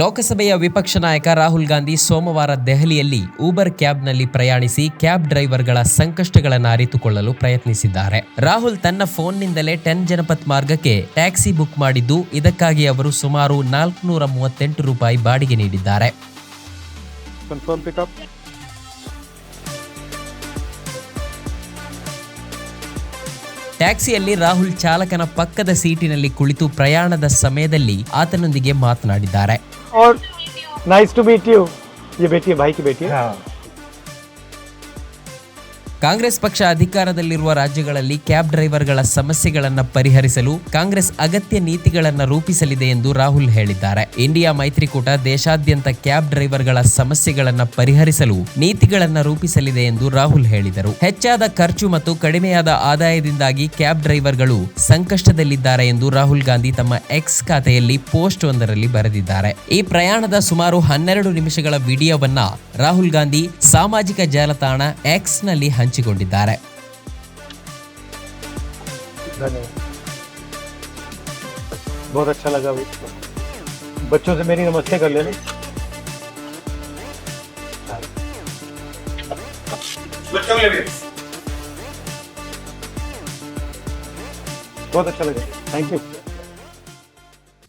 ಲೋಕಸಭೆಯ ವಿಪಕ್ಷ ನಾಯಕ ರಾಹುಲ್ ಗಾಂಧಿ ಸೋಮವಾರ ದೆಹಲಿಯಲ್ಲಿ ಊಬರ್ ಕ್ಯಾಬ್ನಲ್ಲಿ ಪ್ರಯಾಣಿಸಿ ಕ್ಯಾಬ್ ಡ್ರೈವರ್ಗಳ ಸಂಕಷ್ಟಗಳನ್ನು ಅರಿತುಕೊಳ್ಳಲು ಪ್ರಯತ್ನಿಸಿದ್ದಾರೆ. ರಾಹುಲ್ ತನ್ನ ಫೋನ್ನಿಂದಲೇ ಟೆನ್ ಜನಪತ್ ಮಾರ್ಗಕ್ಕೆ ಟ್ಯಾಕ್ಸಿ ಬುಕ್ ಮಾಡಿದ್ದು, ಇದಕ್ಕಾಗಿ ಅವರು ಸುಮಾರು ನಾಲ್ಕುನೂರ ಮೂವತ್ತೆಂಟು ರೂಪಾಯಿ ಬಾಡಿಗೆ ನೀಡಿದ್ದಾರೆ. ಟ್ಯಾಕ್ಸಿಯಲ್ಲಿ ರಾಹುಲ್ ಚಾಲಕನ ಪಕ್ಕದ ಸೀಟಿನಲ್ಲಿ ಕುಳಿತು ಪ್ರಯಾಣದ ಸಮಯದಲ್ಲಿ ಆತನೊಂದಿಗೆ ಮಾತನಾಡಿದ್ದಾರೆ. ಕಾಂಗ್ರೆಸ್ ಪಕ್ಷ ಅಧಿಕಾರದಲ್ಲಿರುವ ರಾಜ್ಯಗಳಲ್ಲಿ ಕ್ಯಾಬ್ ಡ್ರೈವರ್ಗಳ ಸಮಸ್ಯೆಗಳನ್ನು ಪರಿಹರಿಸಲು ಕಾಂಗ್ರೆಸ್ ಅಗತ್ಯ ನೀತಿಗಳನ್ನು ರೂಪಿಸಲಿದೆ ಎಂದು ರಾಹುಲ್ ಹೇಳಿದ್ದಾರೆ. ಇಂಡಿಯಾ ಮೈತ್ರಿಕೂಟ ದೇಶಾದ್ಯಂತ ಕ್ಯಾಬ್ ಡ್ರೈವರ್ಗಳ ಸಮಸ್ಯೆಗಳನ್ನು ಪರಿಹರಿಸಲು ನೀತಿಗಳನ್ನು ರೂಪಿಸಲಿದೆ ಎಂದು ರಾಹುಲ್ ಹೇಳಿದರು. ಹೆಚ್ಚಾದ ಖರ್ಚು ಮತ್ತು ಕಡಿಮೆಯಾದ ಆದಾಯದಿಂದಾಗಿ ಕ್ಯಾಬ್ ಡ್ರೈವರ್ಗಳು ಸಂಕಷ್ಟದಲ್ಲಿದ್ದಾರೆ ಎಂದು ರಾಹುಲ್ ಗಾಂಧಿ ತಮ್ಮ ಎಕ್ಸ್ ಖಾತೆಯಲ್ಲಿ ಪೋಸ್ಟ್ ಒಂದರಲ್ಲಿ ಬರೆದಿದ್ದಾರೆ. ಈ ಪ್ರಯಾಣದ ಸುಮಾರು ಹನ್ನೆರಡು ನಿಮಿಷಗಳ ವಿಡಿಯೋವನ್ನ ರಾಹುಲ್ ಗಾಂಧಿ ಸಾಮಾಜಿಕ ಜಾಲತಾಣ ಎಕ್ಸ್ನಲ್ಲಿ ಹಂಚಿಕೊಂಡಿದ್ದಾರೆ धन्यवाद बहुत अच्छा लगा भाई बच्चों से मेरी नमस्ते कर लेना बहुत अच्छा लगा थैंक यू